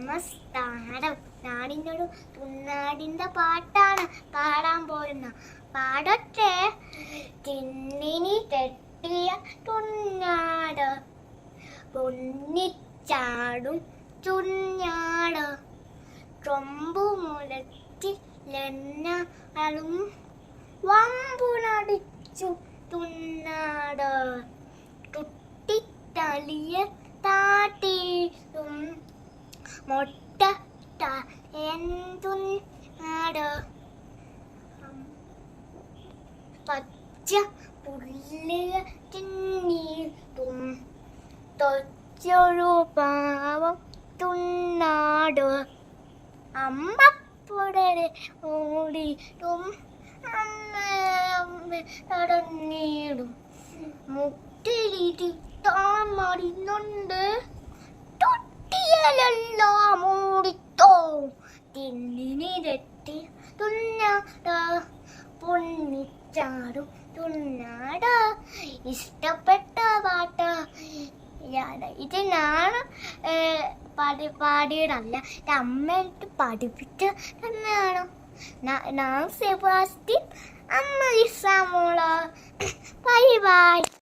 നമസ്കാരം. നാടിനൊരു തുന്നാടിന്റെ പാട്ടാണ്. പാടാൻ പോരുന്ന. പാടട്ടെ. തിന്നിനി തെട്ടിയ തുന്നാട്. പൊന്നിച്ചാടും തുന്നാട്. ചൊമ്പു മുലത്തി ലെന്നാളും വമ്പുനടിച്ചു തുന്നാട്. തുട്ടിത്തളിയ താട്ടിയും മൊട്ട എന്തുന്നാട് പച്ച പുല്ലുക തിന്നീട്ടും തൊച്ചൊരു പാവം തുന്നാട്? അമ്മപ്പുടരെ ഓടിയിട്ടും നടന്നിടും മുട്ടിലിട്ട് താമറിയുന്നുണ്ട് തുന്നാട പൊന്നിച്ചാടും തുന്നാട. ഇഷ്ടപ്പെട്ട പാട്ട. ഇതിനാണ് പാടി പാടിയതല്ല എന്റെ അമ്മയായിട്ട് പഠിപ്പിച്ച തന്നെയാണ് ഞാൻ സെബാസ്റ്റിൻ അമ്മ ഇസാമോള ബൈ ബൈ.